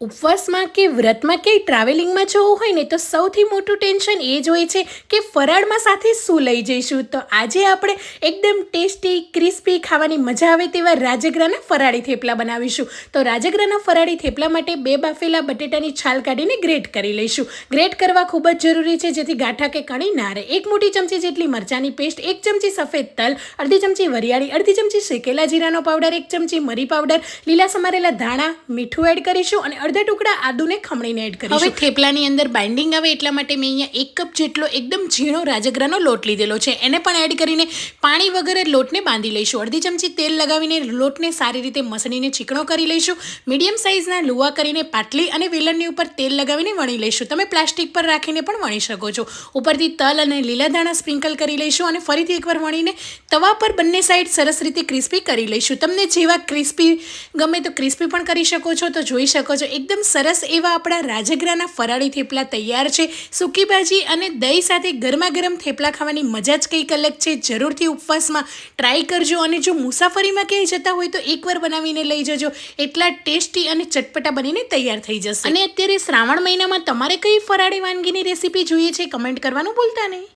ઉપવાસમાં કે વ્રતમાં કે ટ્રાવેલિંગમાં જવું હોય ને તો સૌથી મોટું ટેન્શન એ જ હોય છે કે ફરાળમાં સાથે શું લઈ જઈશું. તો આજે આપણે એકદમ ટેસ્ટી ક્રિસ્પી ખાવાની મજા આવે તેવા રાજગરાના ફરાળી થેપલા બનાવીશું. તો રાજગરાના ફરાળી થેપલા માટે બે બાફેલા બટેટાની છાલ કાઢીને ગ્રેટ કરી લઈશું. ગ્રેટ કરવા ખૂબ જ જરૂરી છે જેથી ગાંઠા કે કણી ના રહે. એક મોટી ચમચી જેટલી મરચાંની પેસ્ટ, એક ચમચી સફેદ તલ, અડધી ચમચી વરિયાળી, અડધી ચમચી શેકેલા જીરાનો પાવડર, એક ચમચી મરી પાવડર, લીલા સમારેલા ધાણા, મીઠું એડ કરીશું અને અડધા ટુકડા આદુને ખમણીને એડ કરીશું. હવે થેપલાની અંદર બાઇન્ડિંગ આવે એટલા માટે મેં અહીંયા એક કપ જેટલો એકદમ ઝીણો રાજગરાનો લોટ લીધેલો છે. એને પણ એડ કરીને પાણી વગર લોટને બાંધી લઈશું. અડધી ચમચી તેલ લગાવીને લોટને સારી રીતે મસળીને ચીકણો કરી લઈશું. મીડિયમ સાઇઝના લુવા કરીને પાટલી અને વેલણની ઉપર તેલ લગાવીને વણી લઈશું. તમે પ્લાસ્ટિક પર રાખીને પણ વણી શકો છો. ઉપરથી તલ અને લીલા દાણા સ્પ્રિંકલ કરી લઈશું અને ફરીથી એકવાર વણીને તવા પર બંને સાઈડ સરસ રીતે ક્રિસ્પી કરી લઈશું. તમને જેવા ક્રિસ્પી ગમે તો ક્રિસ્પી પણ કરી શકો છો, તો જોઈ શકો છો. એકદમ સરસ એવા આપણા રાજગરાના ફરાળી થેપલા તૈયાર છે. સૂકી ભાજી અને દહીં સાથે ગરમા ગરમ થેપલા ખાવાની મજા જ કંઈક અલગ છે. જરૂરથી ઉપવાસમાં ટ્રાય કરજો અને જો મુસાફરીમાં ક્યાંય જતા હોય તો એકવાર બનાવીને લઈ જજો. એટલા ટેસ્ટી અને ચટપટા બનીને તૈયાર થઈ જશે. અને અત્યારે શ્રાવણ મહિનામાં તમારે કઈ ફરાળી વાનગીની રેસીપી જોઈએ છે? કમેન્ટ કરવાનું ભૂલતા નહીં.